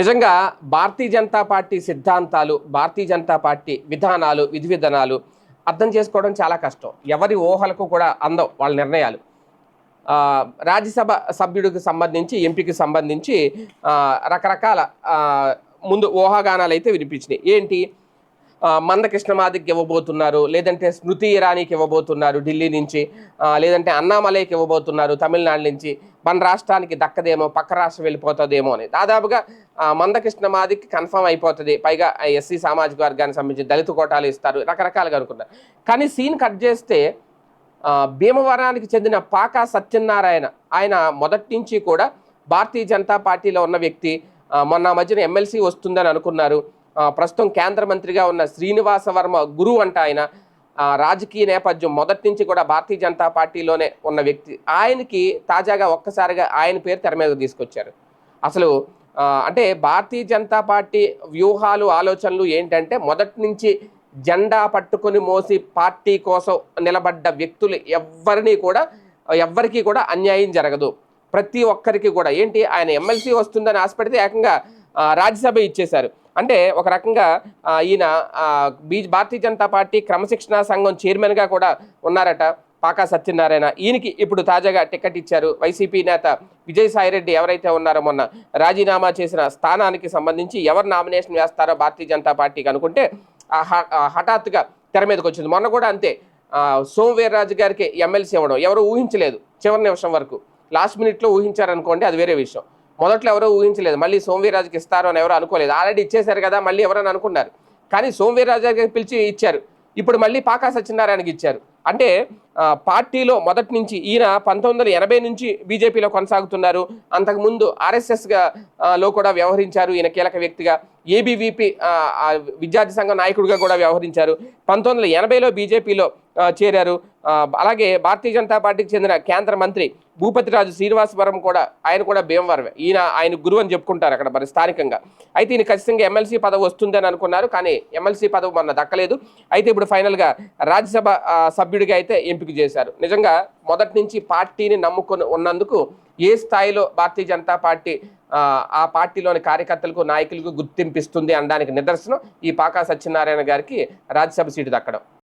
నిజంగా భారతీయ జనతా పార్టీ సిద్ధాంతాలు భారతీయ జనతా పార్టీ విధానాలు విధి విధానాలు అర్థం చేసుకోవడం చాలా కష్టం. ఎవరి ఊహలకు కూడా అందం వాళ్ళ నిర్ణయాలు. రాజ్యసభ సభ్యుడికి సంబంధించి ఎంపీకి సంబంధించి రకరకాల ముందు ఊహాగానాలు అయితే వినిపించినాయి. ఏంటి? మందకృష్ణమాదికి ఇవ్వబోతున్నారు లేదంటే స్మృతి ఇరానీకి ఇవ్వబోతున్నారు ఢిల్లీ నుంచి లేదంటే అన్నామలైకి ఇవ్వబోతున్నారు తమిళనాడు నుంచి మన రాష్ట్రానికి దక్కదేమో పక్క రాష్ట్రం వెళ్ళిపోతుందేమో అని. దాదాపుగా మందకృష్ణ మాదికి కన్ఫర్మ్ అయిపోతుంది. పైగా ఎస్సీ సామాజిక వర్గానికి సంబంధించి దళిత కోటాలు ఇస్తారు రకరకాలుగా అనుకున్నారు కానీ సీన్ కట్ చేస్తే భీమవరానికి చెందిన పాకా సత్యనారాయణ ఆయన మొదటి నుంచి కూడా భారతీయ జనతా పార్టీలో ఉన్న వ్యక్తి. మొన్న మధ్యన ఎమ్మెల్సీ వస్తుందని అనుకున్నారు. ప్రస్తుతం కేంద్ర మంత్రిగా ఉన్న శ్రీనివాస వర్మ గురువు అంట ఆయన. రాజకీయ నేపథ్యం మొదటి నుంచి కూడా భారతీయ జనతా పార్టీలోనే ఉన్న వ్యక్తి. ఆయనకి తాజాగా ఒక్కసారిగా ఆయన పేరు తెర మీద తీసుకొచ్చారు. అసలు అంటే భారతీయ జనతా పార్టీ వ్యూహాలు ఆలోచనలు ఏంటంటే మొదటి నుంచి జెండా పట్టుకొని మోసి పార్టీ కోసం నిలబడ్డ వ్యక్తులు ఎవరిని కూడా ఎవ్వరికీ కూడా అన్యాయం జరగదు. ప్రతి ఒక్కరికి కూడా. ఏంటి? ఆయన ఎమ్మెల్సీ వస్తుందని ఆశపడితే ఏకంగా రాజ్యసభ ఇచ్చేశారు. అంటే ఒక రకంగా ఈయన ఆ, బీ భారతీయ జనతా పార్టీ క్రమశిక్షణా సంఘం చైర్మన్గా కూడా ఉన్నారట పాకా సత్యనారాయణ. ఈయనకి ఇప్పుడు తాజాగా టికెట్ ఇచ్చారు వైసీపీ నేత విజయసాయిరెడ్డి ఎవరైతే ఉన్నారో మొన్న రాజీనామా చేసిన స్థానానికి సంబంధించి ఎవరు నామినేషన్ వేస్తారో భారతీయ జనతా పార్టీకి అనుకుంటే ఆ హఠాత్తుగా తెర మీదకి వచ్చింది. మొన్న కూడా అంతే. సోమవీర్రాజు గారికి ఎమ్మెల్సీ ఇవ్వడం ఎవరు ఊహించలేదు చివరి నిమిషం వరకు. లాస్ట్ మినిట్లో ఊహించారనుకోండి అది వేరే విషయం. మొదట్లో ఎవరో ఊహించలేదు. మళ్ళీ సోమవీర్రాజుకి ఇస్తారు అని ఎవరో అనుకోలేదు. ఆల్రెడీ ఇచ్చేశారు కదా మళ్ళీ ఎవరని అనుకున్నారు. కానీ సోమవీర్రాజు గారికి పిలిచి ఇచ్చారు. ఇప్పుడు మళ్ళీ పాకా సత్యనారాయణకి ఇచ్చారు. అంటే పార్టీలో మొదటి నుంచి ఈయన పంతొమ్మిది వందల ఎనభై నుంచి బీజేపీలో కొనసాగుతున్నారు. అంతకుముందు ఆర్ఎస్ఎస్గా లో కూడా వ్యవహరించారు. ఈయన కీలక వ్యక్తిగా ఏబీవీపీ విద్యార్థి సంఘం నాయకుడిగా కూడా వ్యవహరించారు. పంతొమ్మిది వందల ఎనభైలో బీజేపీలో చేరారు. అలాగే భారతీయ జనతా పార్టీకి చెందిన కేంద్ర మంత్రి భూపతిరాజు శ్రీనివాసవరం కూడా ఆయన కూడా భీమవరమే. ఈయన ఆయన గురువు అని చెప్పుకుంటారు అక్కడ మరి స్థానికంగా. అయితే ఈయన ఖచ్చితంగా ఎమ్మెల్సీ పదవి వస్తుందని అనుకున్నారు. కానీ ఎమ్మెల్సీ పదవి మొన్న దక్కలేదు. అయితే ఇప్పుడు ఫైనల్గా రాజ్యసభ సభ్యుడిగా అయితే ఎంపిక చేశారు. నిజంగా మొదటి నుంచి పార్టీని నమ్ముకొని ఉన్నందుకు ఏ స్థాయిలో భారతీయ జనతా పార్టీ ఆ, ఆ పార్టీలోని కార్యకర్తలకు నాయకులకు గుర్తింపిస్తుంది అనడానికి నిదర్శనం ఈ పాకా సత్యనారాయణ గారికి రాజ్యసభ సీటు దక్కడం.